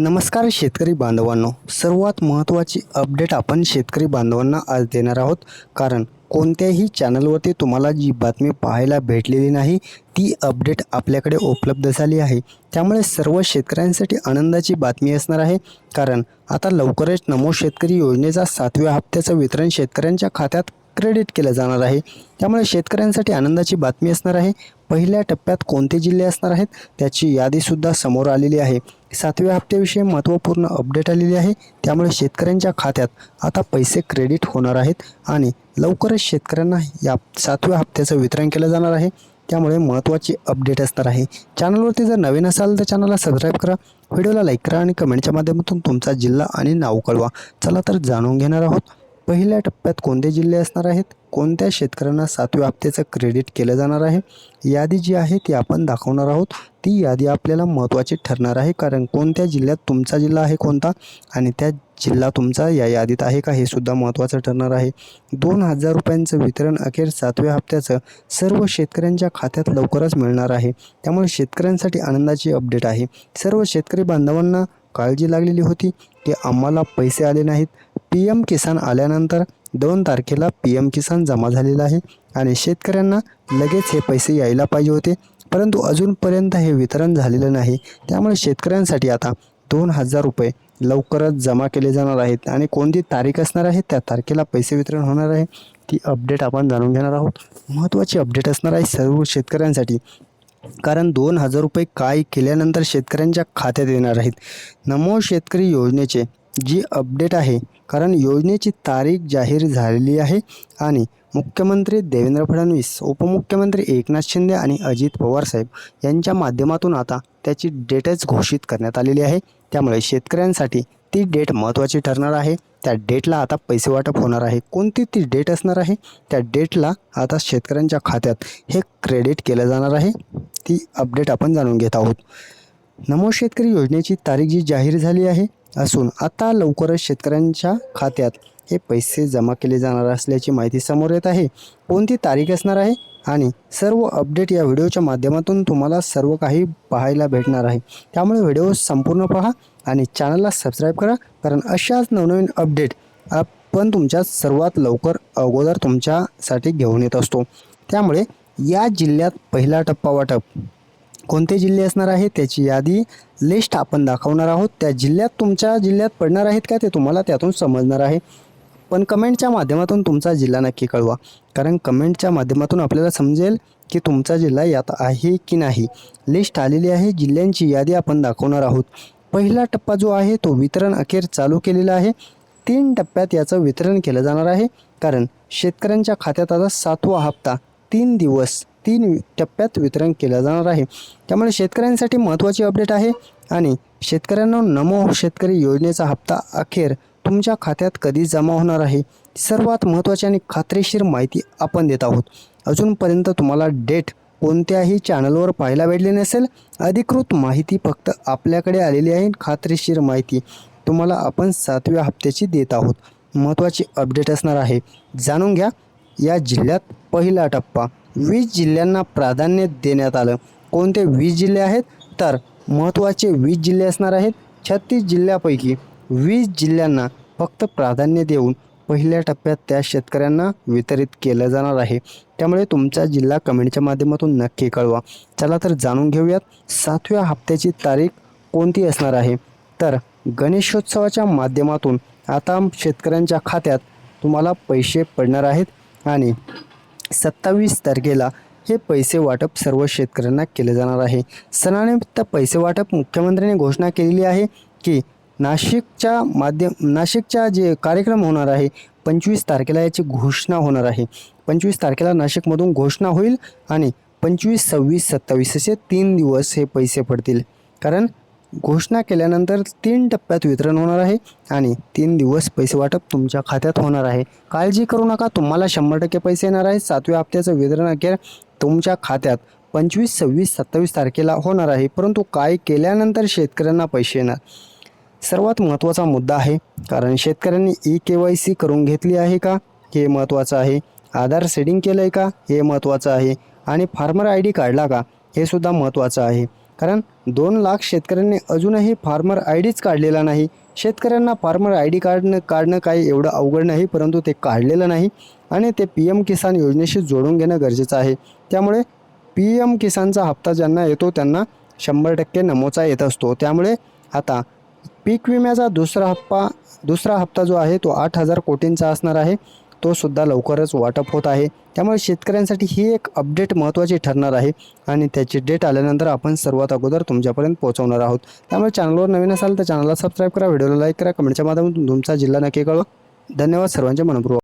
नमस्कार शेतकरी बांधवांनो. सर्वात महत्त्वाची अपडेट आपण शेतकरी बांधवांना आज देणार आहोत. कारण कोणत्याही चॅनलवरती तुम्हाला जी बातमी पाहायला भेटलेली नाही ती अपडेट आपल्याकडे उपलब्ध झाली आहे. त्यामुळे सर्व शेतकऱ्यांसाठी आनंदाची बातमी असणार आहे. कारण आता लवकरच नमो शेतकरी योजनेचा सातव्या हप्त्याचं वितरण शेतकऱ्यांच्या खात्यात क्रेडिट केलं जाणार आहे. त्यामुळे शेतकऱ्यांसाठी आनंदाची बातमी असणार आहे. पहिल्या टप्प्यात कोणते जिल्हे असणार आहेत त्याची यादीसुद्धा समोर आलेली आहे. सातव्या हप्त्याविषयी महत्त्वपूर्ण अपडेट आलेली आहे. त्यामुळे शेतकऱ्यांच्या खात्यात आता पैसे क्रेडिट होणार आहेत आणि लवकरच शेतकऱ्यांना या सातव्या हप्त्याचं वितरण केलं जाणार आहे. त्यामुळे महत्त्वाची अपडेट असणार आहे. चॅनलवरती जर नवीन असाल तर चॅनलला सबस्क्राईब करा. व्हिडिओला लाईक करा आणि कमेंटच्या माध्यमातून तुमचा जिल्हा आणि नाव कळवा. चला तर जाणून घेणार आहोत. पहिल्या टप्प्यात कोणते जिल्हे असणार आहेत. कोणत्या शेतकऱ्यांना सातव्या हप्त्याचं क्रेडिट केलं जाणार आहे? यादी जी आहे ती आपण दाखवणार आहोत. ती यादी आपल्याला महत्त्वाची ठरणार आहे. कारण कोणत्या जिल्ह्यात तुमचा जिल्हा आहे कोणता? आणि त्या जिल्हा तुमचा या यादीत आहे का? हे सुद्धा महत्त्वाचं ठरणार आहे. दोन हजार रुपयांचं वितरण अखेर सातव्या हप्त्याचं सर्व शेतकऱ्यांच्या खात्यात लवकरच मिळणार आहे. त्यामुळे शेतकऱ्यांसाठी आनंदाची अपडेट आहे. सर्व शेतकरी बांधवांना काळजी लागलेली होती की आम्हाला पैसे आले नाहीत. पी एम किसान आल्यानंतर दोन तारखेला पी एम किसान जमा झालेलं आहे आणि शेतकऱ्यांना लगेच हे पैसे यायला पाहिजे होते. परंतु अजूनपर्यंत हे वितरण झालेलं नाही. त्यामुळे शेतकऱ्यांसाठी आता दोन हजार रुपये लवकरच जमा केले जाणार आहेत आणि कोणती तारीख असणार आहे त्या तारखेला पैसे वितरण होणार आहे ती अपडेट आपण जाणून घेणार आहोत. महत्त्वाची अपडेट असणार आहे सर्व शेतकऱ्यांसाठी. कारण दोन हजार रुपये काय केल्यानंतर शेतकऱ्यांच्या खात्यात येणार आहेत. नमो शेतकरी योजनेचे जी अपडेट आहे कारण योजनेची तारीख जाहीर झालेली आहे आणि मुख्यमंत्री देवेंद्र फडणवीस उपमुख्यमंत्री एकनाथ शिंदे आणि अजित पवार साहेब यांच्या माध्यमातून आता त्याची डेटच घोषित करण्यात आलेली आहे. त्यामुळे शेतकऱ्यांसाठी ती डेट महत्त्वाची ठरणार आहे. त्या डेटला आता पैसे वाटप होणार आहे. कोणती ती डेट असणार आहे? त्या डेटला आता शेतकऱ्यांच्या खात्यात हे क्रेडिट केलं जाणार आहे. ती अपडेट आपण जाणून घेत आहोत. नमो शेतकरी योजनेची तारीख जी जाहीर झाली आहे असून आता लवकरच शेतकऱ्यांच्या खात्यात हे पैसे जमा केले जाणार असल्याची माहिती समोर येत आहे. कोणती तारीख असणार आहे? आणि सर्व अपडेट या व्हिडिओच्या माध्यमातून तुम्हाला सर्व काही पाहायला भेटणार आहे. त्यामुळे व्हिडिओ संपूर्ण पहा आणि चॅनलला सबस्क्राईब करा कारण अशाच नवनवीन अपडेट आपण तुमच्या सर्वात लवकर अगोदर तुमच्यासाठी घेऊन येत असतो. त्यामुळे या जिल्ह्यात पहिला टप्पा वाटप. कोणते जिल्हे असणार आहे त्याची यादी लिस्ट आपण दाखवणार आहोत. त्या जिल्ह्यात तुमच्या जिल्ह्यात पडणार आहेत का ते तुम्हाला त्यातून समजणार आहे. पण कमेंटच्या माध्यमातून तुमचा जिल्हा नक्की कळवा. कारण कमेंटच्या माध्यमातून आपल्याला समजेल की तुमचा जिल्हा यात आहे की नाही. लिस्ट आलेली आहे जिल्ह्यांची यादी आपण दाखवणार आहोत. पहिला टप्पा जो आहे तो वितरण अखेर चालू केलेला आहे. तीन टप्प्यात याचं वितरण केलं जाणार आहे. कारण शेतकऱ्यांच्या खात्यात आता सातवा हप्ता तीन दिवस. तीन टप्प्यात वितरण केलं जाणार आहे. त्यामुळे शेतकऱ्यांसाठी महत्त्वाची अपडेट आहे. आणि शेतकऱ्यांना नमो शेतकरी योजनेचा हप्ता अखेर तुमच्या खात्यात कधी जमा होणार आहे? सर्वात महत्त्वाची आणि खात्रीशीर माहिती आपण देत आहोत. अजूनपर्यंत तुम्हाला डेट कोणत्याही चॅनलवर पाहायला भेटली नसेल अधिकृत माहिती फक्त आपल्याकडे आलेली आहे. खात्रीशीर माहिती तुम्हाला आपण सातव्या हप्त्याची देत आहोत. महत्त्वाची अपडेट असणार आहे. जाणून घ्या या जिल्ह्यात पहिला टप्पा. वीस जिल्ह्यांना प्राधान्य देण्यात आलं. कोणते वीस जिल्हे आहेत? तर महत्त्वाचे वीस जिल्हे असणार आहेत छत्तीस जिल्ह्यापैकी वीस जिल्ह्यांना फक्त प्राधान्य देऊन पहिल्या टप्प्यात त्या शेतकऱ्यांना वितरित केलं जाणार आहे. त्यामुळे तुमचा जिल्हा कमेंटच्या माध्यमातून नक्की कळवा. चला तर जाणून घेऊयात सातव्या हप्त्याची तारीख कोणती असणार आहे? तर गणेशोत्सवाच्या माध्यमातून आता शेतकऱ्यांच्या खात्यात तुम्हाला पैसे पडणार आहेत आणि सत्तावीस तारखेला हे पैसे वाटप सर्व शेतकऱ्यांना केले जाणार आहे. सणानिमित्त पैसे वाटप मुख्यमंत्र्यांनी घोषणा केलेली आहे की नाशिकच्या माध्यम नाशिकच्या जे कार्यक्रम होणार आहे पंचवीस तारखेला याची घोषणा होणार आहे. पंचवीस तारखेला नाशिकमधून घोषणा होईल आणि पंचवीस सव्वीस सत्तावीस असे तीन दिवस हे पैसे पडतील. कारण घोषणा केल्यानंतर तीन टप्प्यात वितरण होणार आहे आणि तीन दिवस पैसे वाटप तुमच्या खात्यात होणार आहे. काळजी करू नका तुम्हाला शंभर टक्के पैसे येणार आहे. सातव्या हप्त्याचं वितरण अखेर तुमच्या खात्यात पंचवीस सव्वीस सत्तावीस तारखेला होणार आहे परंतु काय केल्यानंतर शेतकऱ्यांना पैसे येणार? सर्वात महत्त्वाचा मुद्दा आहे कारण शेतकऱ्यांनी ई के वाय सी करून घेतली आहे का? हे महत्त्वाचं आहे. आधार सेडिंग केलं आहे का? हे महत्त्वाचं आहे. आणि फार्मर आय डी काढला का? हे सुद्धा महत्त्वाचं आहे. कारण दोन लाख शेतकऱ्यांनी अजूनही फार्मर आय डीच काढलेला नाही. शेतकऱ्यांना फार्मर आय डी काढणं काढणं काही एवढं अवघड नाही परंतु ते काढलेलं नाही आणि ते पी एम किसान योजनेशी जोडून घेणं गरजेचं आहे. त्यामुळे पी एम किसानचा हप्ता ज्यांना येतो त्यांना शंभर टक्के नमोचा येत असतो. त्यामुळे आता पीक विम्याचा दुसरा हप्पा दुसरा हप्ता जो आहे तो आठ हजार कोटींचा असणार आहे. तोसुद्धा लवकरच वाटप होत आहे. त्यामुळे शेतकऱ्यांसाठी ही एक अपडेट महत्त्वाची ठरणार आहे. आणि त्याची डेट आल्यानंतर आपण सर्वात अगोदर तुमच्यापर्यंत पोहोचवणार आहोत. त्यामुळे चॅनलवर नवीन असाल तर चॅनलला सबस्क्राईब करा व्हिडिओला लाईक करा कमेंटच्या माध्यमातून तुमचा जिल्हा नक्की कळवा. धन्यवाद सर्वांचे मनपूर्वक.